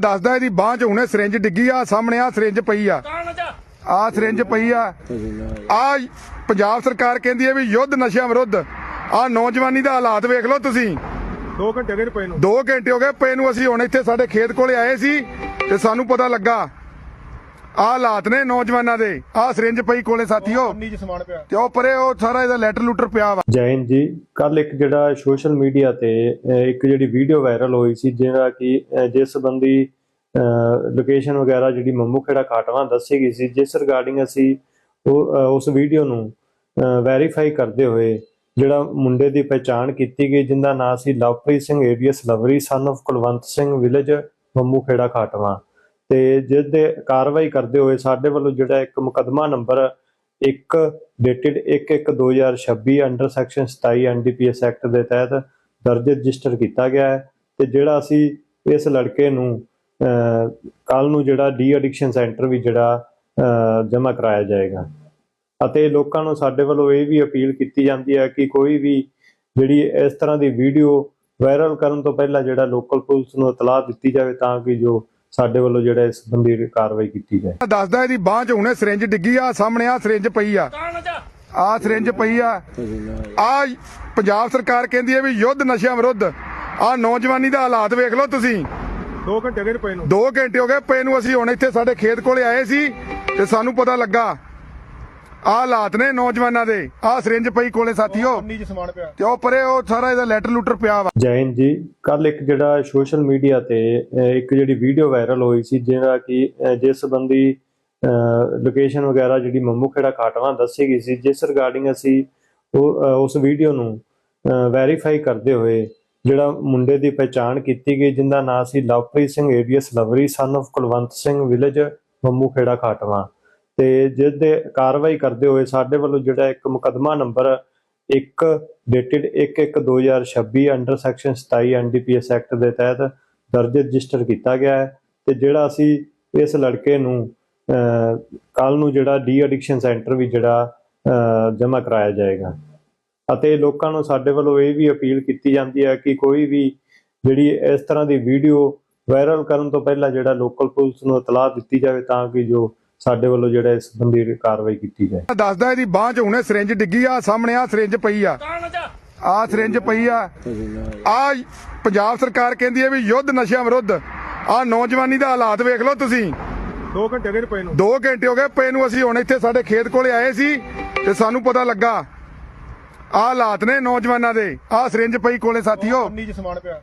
ਦੱਸਦਾ ਇਹਦੀ ਬਾਂਹ 'ਚ ਹੁਣੇ ਸਿਰਿੰਜ ਡਿੱਗੀ ਆ ਸਾਹਮਣੇ ਆ ਸਿਰਿੰਜ ਪਈ ਆ। ਆ ਸਿਰਿੰਜ ਪਈ ਆ। ਆ ਪੰਜਾਬ ਸਰਕਾਰ ਕਹਿੰਦੀ ਹੈ ਵੀ ਯੁੱਧ ਨਸ਼ਿਆਂ ਵਿਰੁੱਧ। ਆ ਨੌਜਵਾਨੀ ਦਾ ਹਾਲਾਤ ਵੇਖ ਲਓ ਤੁਸੀਂ। 2 ਘੰਟੇ ਗਏ ਪਏ ਨੂੰ। 2 ਘੰਟੇ ਹੋ ਗਏ ਪਏ ਨੂੰ ਅਸੀਂ ਹੁਣ ਇੱਥੇ ਸਾਡੇ ਖੇਤ ਕੋਲੇ ਆਏ ਸੀ ਤੇ ਸਾਨੂੰ ਪਤਾ ਲੱਗਾ ਆ ਹਾਲਾਤ ਨੇ ਨੌਜਵਾਨਾਂ ਦੇ। ਆ ਸਿਰਿੰਜ ਪਈ ਕੋਲੇ ਸਾਥੀਓ। ਸਮਾਨ ਪਿਆ। ਤੇ ਉਹ ਪਰੇ ਉਹ ਸਾਰਾ ਇਹਦਾ ਲੈਟਰ ਲੂਟਰ ਪਿਆ ਵਾ। ਜੈ ਹਿੰਦ ਜੀ ਕੱਲ ਇੱਕ ਜਿਹੜਾ ਸੋਸ਼ਲ ਮੀਡੀਆ ਤੇ ਇੱਕ ਜਿਹੜੀ ਵੀਡੀਓ ਵਾਇਰਲ ਹੋਈ ਸੀ ਜਿਹੜਾ ਕਿ ਜਿਸ ਸੰਬੰਧੀ ਲੋਕੇਸ਼ਨ ਵਗੈਰਾ ਜਿਹੜੀ ਮੰਮੂ ਖੇੜਾ ਖਾਟਵਾ ਦੱਸੀ ਗਈ ਸੀ ਜਿਸ ਰਿਗਾਰਡਿੰਗ ਅਸੀਂ ਉਸ ਵੀਡੀਓ ਨੂੰ ਵੈਰੀਫਾਈ ਕਰਦੇ ਹੋਏ ਜਿਹੜਾ ਮੁੰਡੇ ਦੀ ਪਛਾਣ ਕੀਤੀ ਗਈ ਜਿੰਦਾ ਨਾਮ ਸੀ Lovepreet Singh alias Lovry son of Kulwant Singh village Mammu Khera Khatwa ਤੇ ਜਿਸ ਦੇ ਕਾਰਵਾਈ ਕਰਦੇ ਹੋਏ ਸਾਡੇ ਵੱਲੋਂ ਜਿਹੜਾ ਇੱਕ ਮੁਕਦਮਾ number 1 dated 1/1/2026 under section 27 NDPS act ਦੇ ਤਹਿਤ ਦਰਜ ਰਜਿਸਟਰ ਕੀਤਾ ਗਿਆ ਹੈ ਤੇ ਜਿਹੜਾ ਅਸੀਂ ਇਸ ਲੜਕੇ ਨੂੰ ਕੱਲ ਨੂੰ ਜਿਹੜਾ ਡੀ ਐਡਿਕਸ਼ਨ ਸੈਂਟਰ ਵੀ ਜਿਹੜਾ ਜਮ੍ਹਾਂ ਕਰਾਇਆ ਜਾਏਗਾ। ਅਤੇ ਲੋਕਾਂ ਨੂੰ ਸਾਡੇ ਵੱਲੋਂ ਇਹ ਵੀ ਅਪੀਲ ਕੀਤੀ ਜਾਂਦੀ ਹੈ ਕਿ ਕੋਈ ਵੀ ਜਿਹੜੀ ਇਸ ਤਰ੍ਹਾਂ ਦੀ ਵੀਡੀਓ ਵਾਇਰਲ ਕਰਨ ਤੋਂ ਪਹਿਲਾਂ ਜਿਹੜਾ ਲੋਕਲ ਪੁਲਿਸ ਨੂੰ ਇਤਲਾਹ ਦਿੱਤੀ ਜਾਵੇ ਤਾਂ ਕਿ ਜੋ ਸਾਡੇ ਵੱਲੋਂ ਜਿਹੜਾ ਇਸ ਸੰਬੰਧੀ ਕਾਰਵਾਈ ਕੀਤੀ ਜਾਏ। ਦੱਸਦਾ ਇਹਦੀ ਬਾਂਹ 'ਚ ਹੁਣੇ ਸਿਰਿੰਜ ਡਿੱਗੀ ਆ ਸਾਹਮਣੇ ਆ ਸਿਰਿੰਜ ਪਈ ਆ। ਆ ਸਿਰਿੰਜ ਪਈ ਆ। ਆ ਪੰਜਾਬ ਸਰਕਾਰ ਕਹਿੰਦੀ ਹੈ ਵੀ ਯੁੱਧ ਨਸ਼ਿਆਂ ਵਿਰੁੱਧ। ਆ ਨੌਜਵਾਨੀ ਦਾ ਹਾਲਾਤ ਵੇਖ ਲਓ ਤੁਸੀਂ। 2 ਘੰਟੇ ਗਏ ਪਏ ਨੂੰ। 2 ਘੰਟੇ ਹੋ ਗਏ ਪਏ ਨੂੰ ਅਸੀਂ ਹੁਣ ਇੱਥੇ ਸਾਡੇ ਖੇਤ ਕੋਲੇ ਆਏ ਸੀ ਤੇ ਸਾਨੂੰ ਪਤਾ ਲੱਗਾ ਆ ਹਾਲਾਤ ਨੇ ਨੌਜਵਾਨਾਂ ਦੇ। ਆ ਸਿਰਿੰਜ ਪਈ ਕੋਲੇ ਸਾਥੀਓ। ਤੇ ਉਹ ਪਰੇ ਉਹ ਸਾਰਾ ਇਹਦਾ ਲੈਟਰ ਲੂਟਰ ਪਿਆ ਵਾ। ਜੈ ਹਿੰਦ ਜੀ ਕੱਲ ਇੱਕ ਜਿਹੜਾ ਸੋਸ਼ਲ ਮੀਡੀਆ ਤੇ ਇੱਕ ਜਿਹੜੀ ਵੀਡੀਓ ਵਾਇਰਲ ਹੋਈ ਸੀ ਜਿਹੜਾ ਕਿ ਜਿਸ ਸੰਬੰਧੀ ਲੋਕੇਸ਼ਨ ਵਗੈਰਾ ਜਿਹੜੀ ਮੰਮੂ ਖੇੜਾ ਖਾਟਵਾ ਦੱਸੀ ਗਈ ਸੀ ਜਿਸ ਰਿਗਾਰਡਿੰਗ ਅਸੀਂ ਉਸ ਵੀਡੀਓ ਨੂੰ ਵੈਰੀਫਾਈ ਕਰਦੇ ਹੋਏ ਜਿਹੜਾ ਮੁੰਡੇ ਦੀ ਪਛਾਣ ਕੀਤੀ ਗਈ ਜਿੰਦਾ ਨਾਮ ਸੀ Lovepreet Singh alias Lovry son of Kulwant Singh village Mammu Khera Khatwa. ਤੇ ਜਿਸ ਦੇ ਕਾਰਵਾਈ ਕਰਦੇ ਹੋਏ ਸਾਡੇ ਵੱਲੋਂ ਜਿਹੜਾ ਇੱਕ ਮੁਕਦਮਾ number 1 dated 1/1/2026 under section 27 NDPS act ਦੇ ਤਹਿਤ ਦਰਜ ਰਜਿਸਟਰ ਕੀਤਾ ਗਿਆ ਹੈ ਤੇ ਜਿਹੜਾ ਅਸੀਂ ਇਸ ਲੜਕੇ ਨੂੰ ਕੱਲ ਨੂੰ ਜਿਹੜਾ ਡੀ ਐਡਿਕਸ਼ਨ ਸੈਂਟਰ ਵੀ ਜਿਹੜਾ ਜਮ੍ਹਾਂ ਕਰਾਇਆ ਜਾਏਗਾ। ਅਤੇ ਲੋਕਾਂ ਨੂੰ ਸਾਡੇ ਵੱਲੋਂ ਇਹ ਵੀ ਅਪੀਲ ਕੀਤੀ ਜਾਂਦੀ ਹੈ ਕਿ ਕੋਈ ਵੀ ਜਿਹੜੀ ਇਸ ਤਰ੍ਹਾਂ ਦੀ ਵੀਡੀਓ ਵਾਇਰਲ ਕਰਨ ਤੋਂ ਪਹਿਲਾਂ ਜਿਹੜਾ ਲੋਕਲ ਪੁਲਿਸ ਨੂੰ ਇਤਲਾਹ ਦਿੱਤੀ ਜਾਵੇ ਤਾਂ ਕਿ ਜੋ ਸਾਡੇ ਵੱਲੋਂ ਜਿਹੜਾ ਇਸ ਸੰਬੰਧੀ ਕਾਰਵਾਈ ਕੀਤੀ ਜਾਏ। ਦੱਸਦਾ ਇਹਦੀ ਬਾਂਹ 'ਚ ਹੁਣੇ ਸਿਰਿੰਜ ਡਿੱਗੀ ਆ ਸਾਹਮਣੇ ਆ ਸਿਰਿੰਜ ਪਈ ਆ। ਆ ਸਿਰਿੰਜ ਪਈ ਆ। ਆ ਪੰਜਾਬ ਸਰਕਾਰ ਕਹਿੰਦੀ ਹੈ ਵੀ ਯੁੱਧ ਨਸ਼ਿਆਂ ਵਿਰੁੱਧ। ਆ ਨੌਜਵਾਨੀ ਦਾ ਹਾਲਾਤ ਵੇਖ ਲਓ ਤੁਸੀਂ। 2 ਘੰਟੇ ਗਏ ਪਏ ਨੂੰ। 2 ਘੰਟੇ ਹੋ ਗਏ ਪਏ ਨੂੰ ਅਸੀਂ ਹੁਣ ਇੱਥੇ ਸਾਡੇ ਖੇਤ ਕੋਲੇ ਆਏ ਸੀ ਤੇ ਸਾਨੂੰ ਪਤਾ ਲੱਗਾ ਆ ਹਾਲਾਤ ਨੇ ਨੌਜਵਾਨਾਂ ਦੇ। ਆ ਸਿਰਿੰਜ ਪਈ ਕੋਲੇ ਸਾਥੀਓ।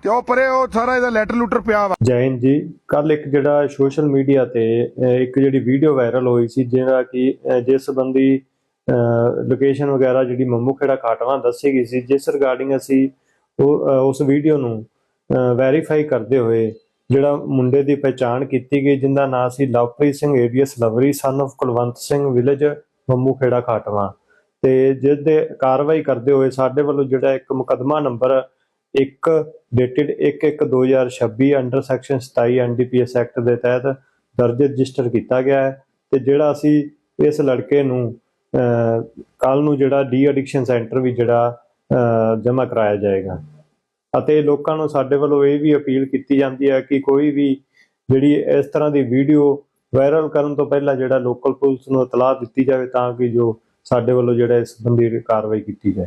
ਤੇ ਉਹ ਪਰੇ ਉਹ ਸਾਰਾ ਇਹਦਾ ਲੈਟਰ ਲੂਟਰ ਪਿਆ ਵਾ। ਜੈ ਹਿੰਦ ਜੀ ਕੱਲ ਇੱਕ ਜਿਹੜਾ ਸੋਸ਼ਲ ਮੀਡੀਆ ਤੇ ਇੱਕ ਜਿਹੜੀ ਵੀਡੀਓ ਵਾਇਰਲ ਹੋਈ ਸੀ ਜਿਹੜਾ ਕਿ ਜਿਸ ਸੰਬੰਧੀ ਲੋਕੇਸ਼ਨ ਵਗੈਰਾ ਜਿਹੜੀ ਮੰਮੂ ਖੇੜਾ ਖਾਟਵਾ ਦੱਸੀ ਗਈ ਸੀ ਜਿਸ ਰਿਗਾਰਡਿੰਗ ਅਸੀਂ ਉਸ ਵੀਡੀਓ ਨੂੰ ਵੈਰੀਫਾਈ ਕਰਦੇ ਹੋਏ ਜਿਹੜਾ ਮੁੰਡੇ ਦੀ ਪਛਾਣ ਕੀਤੀ ਗਈ ਜਿੰਦਾ ਨਾਮ ਸੀ Lovepreet Singh alias ਲਵਰੀ son of Kulwant Singh village Mammu Khera Khatwa. ਤੇ ਜਿਸ ਦੇ ਕਾਰਵਾਈ ਕਰਦੇ ਹੋਏ ਸਾਡੇ ਵੱਲੋਂ ਜਿਹੜਾ ਇੱਕ ਮੁਕਦਮਾ number 1 dated 1/1/2026 under section 27 NDPS act ਦੇ ਤਹਿਤ ਦਰਜ ਰਜਿਸਟਰ ਕੀਤਾ ਗਿਆ ਹੈ ਤੇ ਜਿਹੜਾ ਅਸੀਂ ਇਸ ਲੜਕੇ ਨੂੰ ਕੱਲ ਨੂੰ ਜਿਹੜਾ ਡੀ ਐਡਿਕਸ਼ਨ ਸੈਂਟਰ ਵੀ ਜਿਹੜਾ ਜਮ੍ਹਾਂ ਕਰਾਇਆ ਜਾਏਗਾ। ਅਤੇ ਲੋਕਾਂ ਨੂੰ ਸਾਡੇ ਵੱਲੋਂ ਇਹ ਵੀ ਅਪੀਲ ਕੀਤੀ ਜਾਂਦੀ ਹੈ ਕਿ ਕੋਈ ਵੀ ਜਿਹੜੀ ਇਸ ਤਰ੍ਹਾਂ ਦੀ ਵੀਡੀਓ ਵਾਇਰਲ ਕਰਨ ਤੋਂ ਪਹਿਲਾਂ ਜਿਹੜਾ ਲੋਕਲ ਪੁਲਿਸ ਨੂੰ ਇਤਲਾਹ ਦਿੱਤੀ ਜਾਵੇ ਤਾਂ ਕਿ ਜੋ ਸਾਡੇ ਵੱਲੋਂ ਜਿਹੜਾ ਇਸ ਸੰਬੰਧੀ ਕਾਰਵਾਈ ਕੀਤੀ ਜਾਏ।